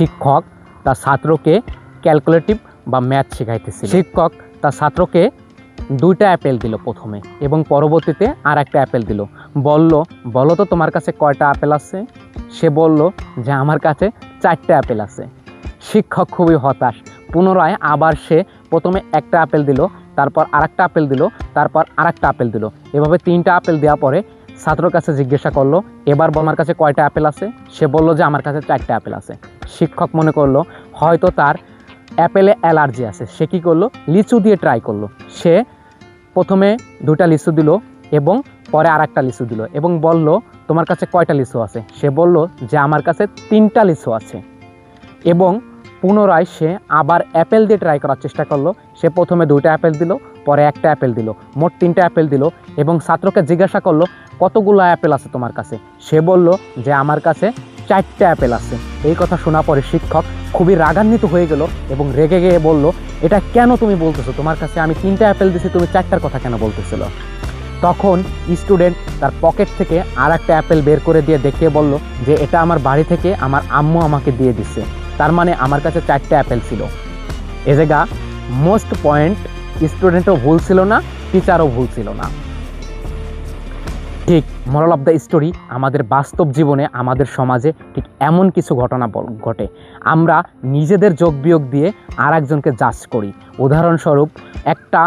শিক্ষক তার ছাত্রকে ক্যালকুলেটিভ বা ম্যাথ শেখাইতেছিল। শিক্ষক তার ছাত্রকে দুইটা অ্যাপেল দিল প্রথমে এবং পরবর্তীতে আর একটা অ্যাপেল দিল। বলল, বলো তো তোমার কাছে কয়টা অ্যাপেল আছে? সে বলল যে, আমার কাছে চারটে অ্যাপেল আছে। শিক্ষক খুবই হতাশ। পুনরায় আবার সে প্রথমে একটা আপেল দিল, তারপর আরেকটা আপেল দিল, তারপর আরেকটা আপেল দিল। এভাবে তিনটা আপেল দেওয়ার পরে ছাত্রর কাছে জিজ্ঞাসা করল, এবার আমার কাছে কয়টা অ্যাপেল আছে? সে বলল যে, আমার কাছে চারটে অ্যাপেল আছে। শিক্ষক মনে করল, হয়তো তার অ্যাপেলে অ্যালার্জি আছে। সে কী করল? লিচু দিয়ে ট্রাই করল। সে প্রথমে দুটা লিচু দিল এবং পরে আর একটা লিচু দিল এবং বলল, তোমার কাছে কয়টা লিচু আছে? সে বলল যে, আমার কাছে তিনটা লিচু আছে। এবং পুনরায় সে আবার অ্যাপেল দিয়ে ট্রাই করার চেষ্টা করল। সে প্রথমে দুইটা অ্যাপেল দিল, পরে একটা অ্যাপেল দিল, মোট তিনটা অ্যাপেল দিল এবং ছাত্রকে জিজ্ঞাসা করল, কতগুলো অ্যাপেল আছে তোমার কাছে? সে বলল যে, আমার কাছে চারটে অ্যাপেল আছে। এই কথা শোনা পরে শিক্ষক খুবই রাগান্বিত হয়ে গেল এবং রেগে গিয়ে বলল, এটা কেন তুমি বলতেছো? তোমার কাছে আমি তিনটা অ্যাপেল দিছি, তুমি চারটার কথা কেন বলতেছিল? তখন স্টুডেন্ট তার পকেট থেকে আর একটা অ্যাপেল বের করে দিয়ে দেখিয়ে বলল যে, এটা আমার বাড়ি থেকে আমার আম্মু আমাকে দিয়ে দিচ্ছে তার মানে আমার কাছে চারটে অ্যাপেল ছিল। এ জায়গা মোস্ট পয়েন্ট স্টুডেন্টও ভুল ছিল না টিচারও ভুল ছিল না। ঠিক মরাল অফ দ্য স্টোরি আমাদের বাস্তব জীবনে, আমাদের সমাজে ঠিক এমন কিছু ঘটনা ঘটে। আমরা নিজেদের যোগ বিয়োগ দিয়ে আর একজনকে জাজ করি। উদাহরণস্বরূপ, একটা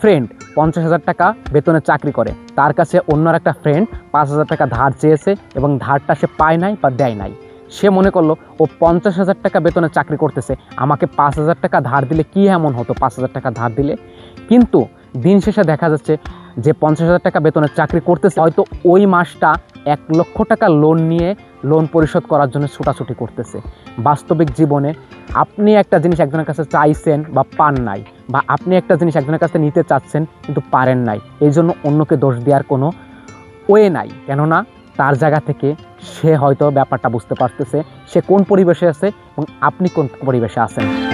ফ্রেন্ড পঞ্চাশ হাজার টাকা বেতনে চাকরি করে। তার কাছে অন্য একটা ফ্রেন্ড পাঁচ হাজার টাকা ধার চেয়েছে এবং ধারটা সে পায় নাই বা দেয় নাই। সে মনে করল, ও পঞ্চাশ হাজার টাকা বেতনে চাকরি করতেছে। আমাকে পাঁচ হাজার টাকা ধার দিলে কী এমন হতো? পাঁচ হাজার টাকা ধার দিলে? কিন্তু দিন শেষে দেখা যাচ্ছে যে পঞ্চাশ হাজার টাকা বেতনে চাকরি করতেছে, হয়তো ওই মাসটা এক লক্ষ টাকা লোন নিয়ে লোন পরিশোধ করার জন্য ছোটাছুটি করতেছে। বাস্তবিক জীবনে আপনি একটা জিনিস একজনের কাছে চাইছেন বা পান নাই, বা আপনি একটা জিনিস একজনের কাছে নিতে চাচ্ছেন কিন্তু পারেন নাই, এই জন্য অন্যকে দোষ দেওয়ার কোনো ওয়ে নাই। কেননা তার জায়গা থেকে সে হয়তো ব্যাপারটা বুঝতে পারতেছে, সে কোন পরিবেশে আছে এবং আপনি কোন পরিবেশে আছেন।